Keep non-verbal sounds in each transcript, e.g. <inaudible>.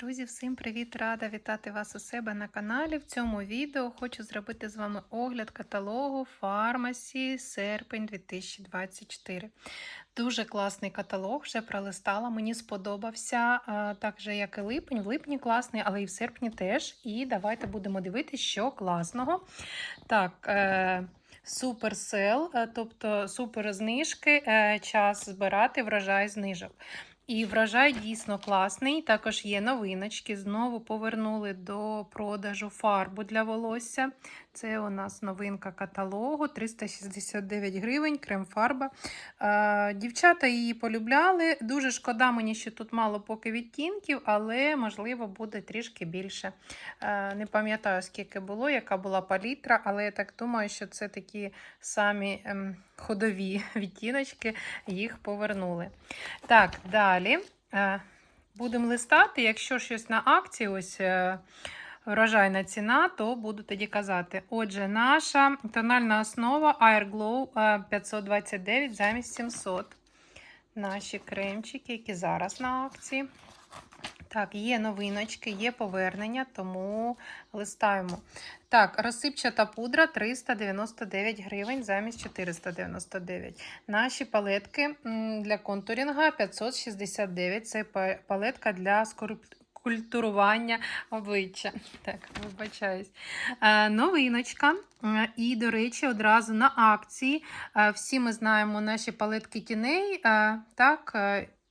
Друзі, всім привіт! Рада вітати вас у себе на каналі. В цьому відео хочу зробити з вами огляд каталогу Фармасі серпень 2024. Дуже класний каталог, вже пролистала, мені сподобався, так же, як і липень. В липні класний, але і в серпні теж. І давайте будемо дивитися, що класного. Так, е, суперсел, е, тобто супер знижки, е, час збирати врожай знижок. І врожай дійсно класний. Також є новиночки. Знову повернули до продажу фарбу для волосся. Це у нас новинка каталогу 369 гривень, крем-фарба. Е, Дівчата її полюбляли. Дуже шкода мені, що тут мало поки відтінків, але можливо буде трішки більше. Е, Не пам'ятаю, скільки було, яка була палітра, але я так думаю, що це такі самі ем, ходові відтіночки, їх повернули. Так, далі. Е, Будемо листати. Якщо щось на акції, ось врожайна ціна, то буду тоді казати. Отже, наша тональна основа Air Glow е, 529 замість 700. Наші кремчики, які зараз на акції. Так, є новиночки, є повернення, тому листаємо. Так, розсипчата пудра 399 гривень замість 499. Наші палетки для контурінга 569. Це палетка для скульптурування обличчя. Так, вибачаюсь. Е, новиночка. Е, І, до речі, одразу на акції. Е, Всі ми знаємо наші палетки тіней. Так,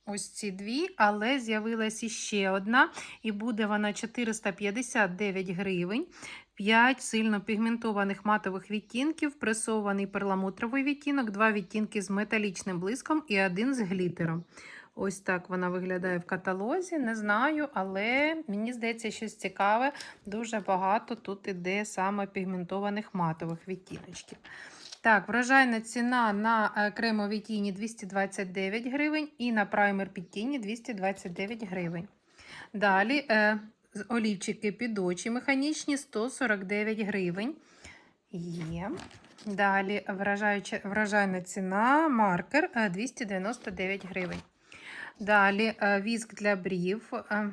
ось ці дві, але з'явилась іще одна, і буде вона 459 гривень. 5 сильно пігментованих матових відтінків, пресований перламутровий відтінок, два відтінки з металічним блиском і один з глітером. Ось так вона виглядає в каталозі. Не знаю, але мені здається, щось цікаве. Дуже багато тут іде саме пігментованих матових відтіночків. Так, врожайна ціна на е, кремові тіні 229 гривень і на праймер під тіні 229 гривень. Далі е, олівчики під очі механічні 149 гривень. Є. Далі вражаюча, вражайна ціна маркер е, 299 гривень. Далі е, віск для брів е,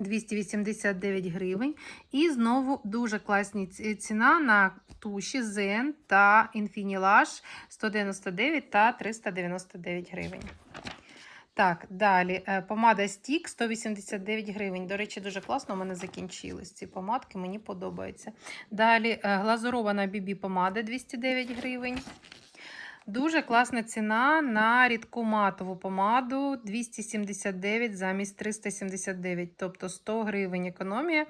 289 гривень. І знову дуже класні ціна на туші Zen та Infinilage 199 та 399 гривень. Так, далі е, помада Стік 189 гривень. До речі, дуже класно у мене закінчились ці помадки, мені подобається. Далі е, глазурована BB помада 209 гривень. Дуже класна ціна на рідку матову помаду 279 замість 379, тобто 100 гривень економія.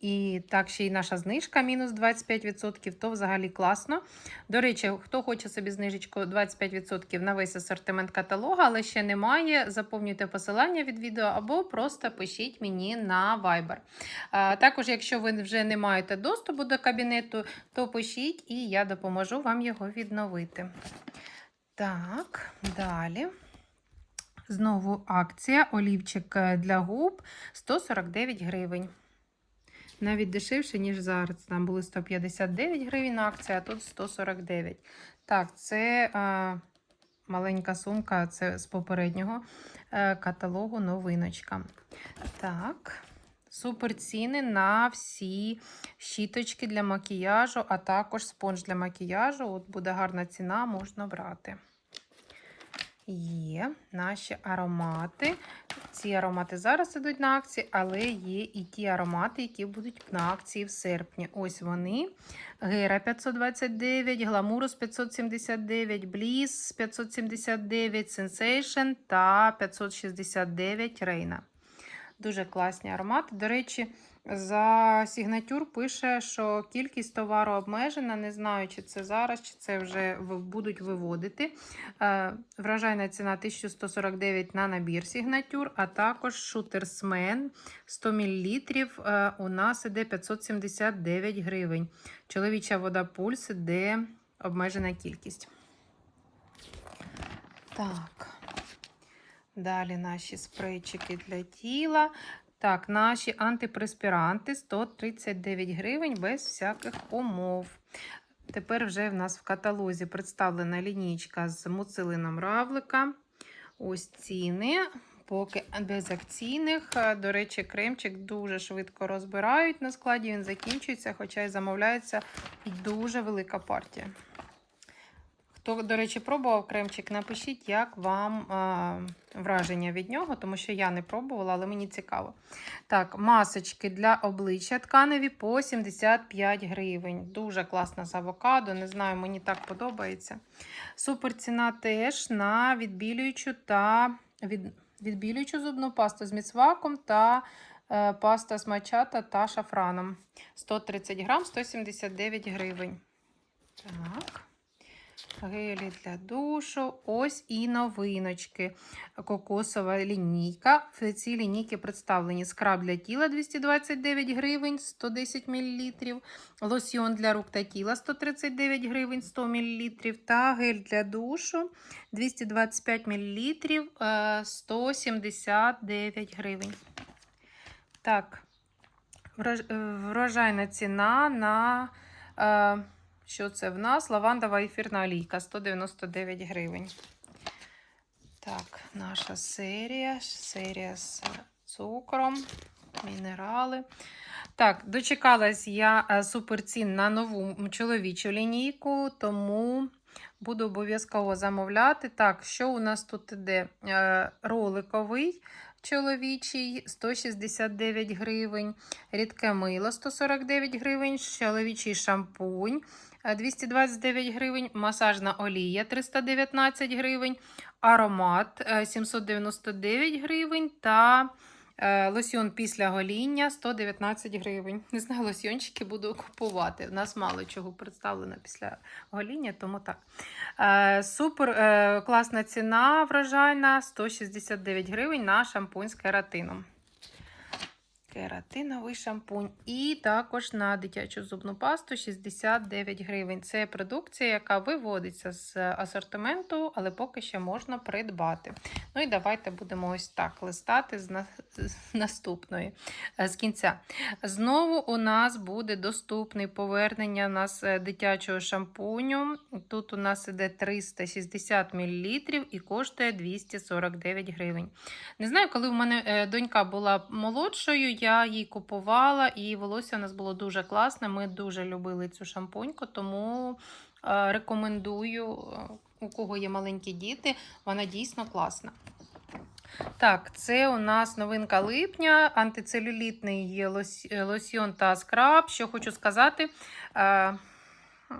І так ще й наша знижка мінус 25%, то взагалі класно. До речі, хто хоче собі знижечку 25% на весь асортимент каталога, але ще немає, заповнюйте посилання від відео або просто пишіть мені на Viber. Також, якщо ви вже не маєте доступу до кабінету, то пишіть і я допоможу вам його відновити. Так, далі. Знову акція. Олівчик для губ 149 гривень. Навіть дешевше, ніж зараз. Там були 159 гривень на акції, а тут 149. Так, це е, маленька сумка, це з попереднього е, каталогу новиночка. Так, супер ціни на всі щіточки для макіяжу, а також спонж для макіяжу. От буде гарна ціна, можна брати. Є наші аромати. Ці аромати зараз ідуть на акції, але є і ті аромати, які будуть на акції в серпні. Ось вони. Гера 529, Гламурус 579, Bliss 579, Sensation та 569 Рейна. Дуже класні аромати. До речі, за сігнатюр пише, що кількість товару обмежена. Не знаю, чи це зараз, чи це вже будуть виводити. Е, Вражайна ціна 1149 на набір сігнатюр, а також шутерсмен 100 мл е, у нас іде 579 гривень. Чоловіча вода пульс іде обмежена кількість. Так. Далі наші спрейчики для тіла. Так, наші антипреспіранти 139 гривень без всяких умов. Тепер вже в нас в каталозі представлена лінійка з муцилином равлика. Ось ціни. поки без акційних. Е, До речі, кремчик дуже швидко розбирають на складі, він закінчується, хоча й замовляється дуже велика партія. Хто, до речі, пробував кремчик, напишіть, як вам е, враження від нього, тому що я не пробувала, але мені цікаво. Так, масочки для обличчя тканеві по 75 гривень. Дуже класна з авокадо, не знаю, мені так подобається. Супер ціна теж на відбілюючу та від, відбілюючу зубну пасту з міцваком та е, паста з мачата та шафраном. 130 грам, 179 гривень. Так. Гелі для душу. Ось і новиночки. Кокосова лінійка. В цій лінійці представлені скраб для тіла 229 гривень 110 мл, лосьйон для рук та тіла 139 гривень 100 мл, та гель для душу 225 мл 179 гривень. Так, е, врожайна ціна на. Що це в нас? Лавандова ефірна олійка 199 гривень. Так, наша серія. Серія з цукром, мінерали. Так, дочекалась я е, суперцін на нову чоловічу лінійку, тому буду обов'язково замовляти. Так, що у нас тут іде? Е, Роликовий чоловічий 169 гривень, рідке мило 149 гривень, чоловічий шампунь 229 гривень, масажна олія 319 гривень, аромат е, 799 гривень та е, лосьйон після гоління 119 гривень. Не знаю, лосьйончики буду купувати. У нас мало чого представлено після гоління, тому так. Е, Супер е, класна ціна врожайна 169 гривень на шампунь з кератином. Кератиновий шампунь. І також на дитячу зубну пасту 69 гривень. Це продукція, яка виводиться з асортименту, але поки ще можна придбати. Ну і давайте будемо ось так листати з, на... з наступної е, з кінця. Знову у нас буде доступний повернення у нас е, дитячого шампуню. Тут у нас іде 360 мл і коштує 249 гривень. Не знаю, коли в мене е, донька була молодшою, я їй купувала, і волосся у нас було дуже класне. Ми дуже любили цю шампуньку, тому е, рекомендую, е, у кого є маленькі діти, вона дійсно класна. Так, це у нас новинка липня, антицелюлітний лос- е, лосьйон та скраб. Що хочу сказати,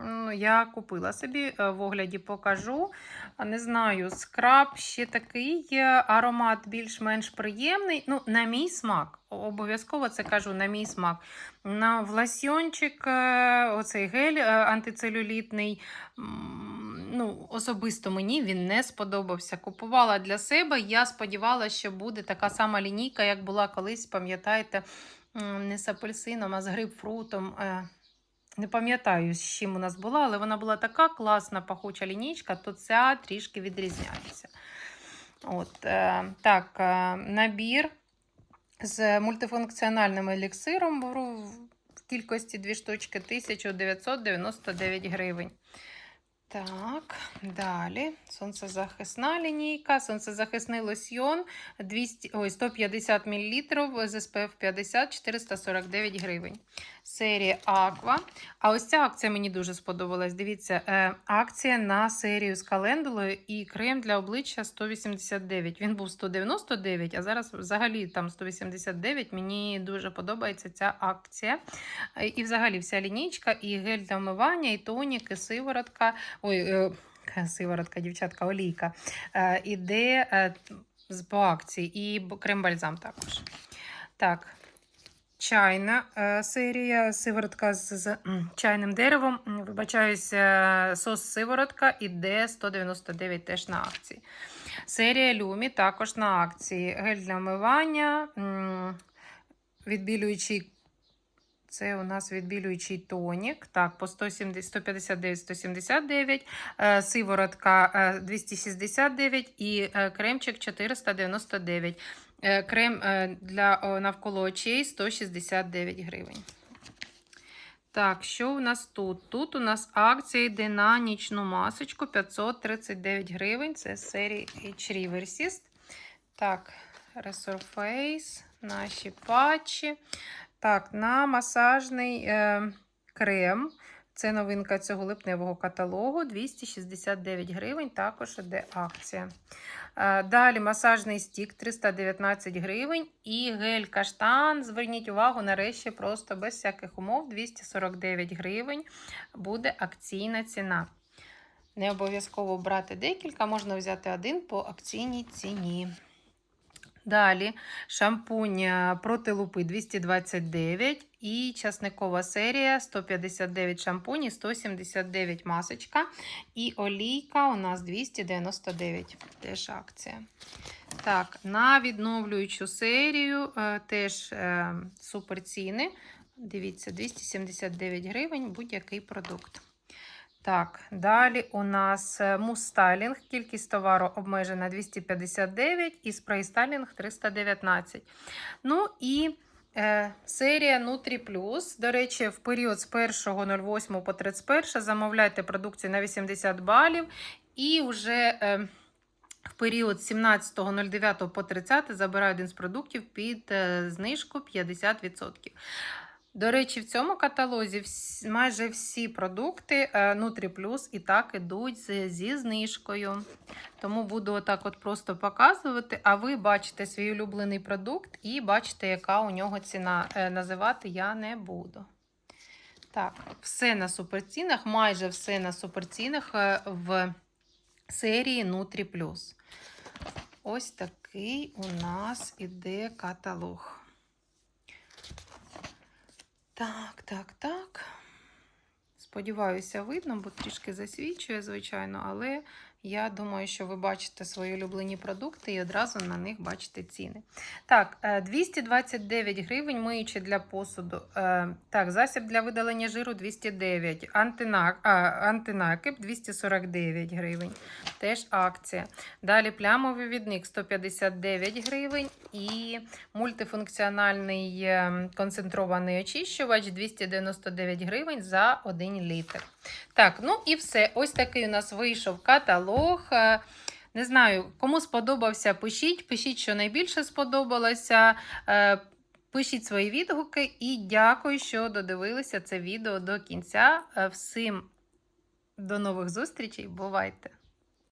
ну, я купила собі в огляді, покажу. А Не знаю, скраб ще такий, е, аромат більш-менш приємний. Ну, на мій смак. Обов'язково це кажу на мій смак. На в лосьйончик, е, оцей гель е, антицелюлітний. Ну, особисто мені він не сподобався. Купувала для себе. Я сподівалася, що буде така сама лінійка, як була колись, пам'ятаєте, не з апельсином, а з грейпфрутом. Не пам'ятаю, з чим у нас була, але вона була така класна пахуча лінійка, то ця трішки відрізняється. От, е, так, е, набір з мультифункціональним еліксиром в кількості дві штучки 1999 гривень. Так, далі. Сонцезахисна лінійка, сонцезахисний лосьйон 200, ой, 150 мл з SPF 50 449 гривень. Серія Aqua. А ось ця акція мені дуже сподобалась. Дивіться, е, акція на серію з календулою і крем для обличчя 189. Він був 199, а зараз взагалі там 189. Мені дуже подобається ця акція. І взагалі вся лінійка, і гель для вмивання, і тонік, і сиворотка. Ой, е, <laughs> сиворотка, дівчатка, олійка. Е, іде е, по акції, і крем-бальзам також. Так. Чайна серія, сиворотка з, чайним деревом. Вибачаюсь, сос сиворотка іде 199 теж на акції. Серія Люмі також на акції. Гель для вмивання, відбілюючий. Це у нас відбілюючий тонік. Так, по 159, 179, е, сиворотка е, 269 і е, кремчик 499. Е, Крем е, для навколо очей 169 гривень. Так, що у нас тут? Тут у нас акція йде на нічну масочку 539 гривень. Це з серії H Riversist. Так, Resurface, наші патчі. Так, на масажний е, крем. Це новинка цього липневого каталогу. 269 гривень, також іде акція. Е, Далі масажний стік 319 гривень. І гель каштан. Зверніть увагу, нарешті, просто без всяких умов 249 гривень буде акційна ціна. Не обов'язково брати декілька, можна взяти один по акційній ціні. Далі шампунь е, проти лупи 229 і часникова серія 159 шампунь і 179 масочка. І олійка у нас 299. Теж акція. Так, на відновлюючу серію е, теж е, супер ціни. Дивіться, 279 гривень будь-який продукт. Так, далі у нас е, мус-стайлінг. Кількість товару обмежена 259 і спрей-стайлінг 319. Ну і е, серія Nutri Plus. До речі, в період з 1.08 по 31 замовляйте продукцію на 80 балів. І вже е, в період з 17.09 по 30 забираю один з продуктів під е, знижку 50%. До речі, в цьому каталозі майже всі продукти е, Nutri Plus і так ідуть зі знижкою. Тому буду отак от просто показувати, а ви бачите свій улюблений продукт і бачите, яка у нього ціна. Е, Називати я не буду. Так, все на суперцінах, майже все на суперцінах е, в серії Nutri Plus. Ось такий у нас іде каталог. Так, так, так. Сподіваюся, видно, бо трішки засвічує, звичайно, але я думаю, що ви бачите свої улюблені продукти і одразу на них бачите ціни. Так, е, 229 гривень миючі для посуду. Е, Так, засіб для видалення жиру 209, антинак, а, антинакип 249 гривень. Теж акція. Далі плямовий відник 159 гривень і мультифункціональний е, концентрований очищувач 299 гривень за 1 літр. Так, ну і все. Ось такий у нас вийшов каталог. Е, Не знаю, кому сподобався, пишіть. Пишіть, що найбільше сподобалося. Е, Пишіть свої відгуки і дякую, що додивилися це відео до кінця. Е, Всім до нових зустрічей. Бувайте!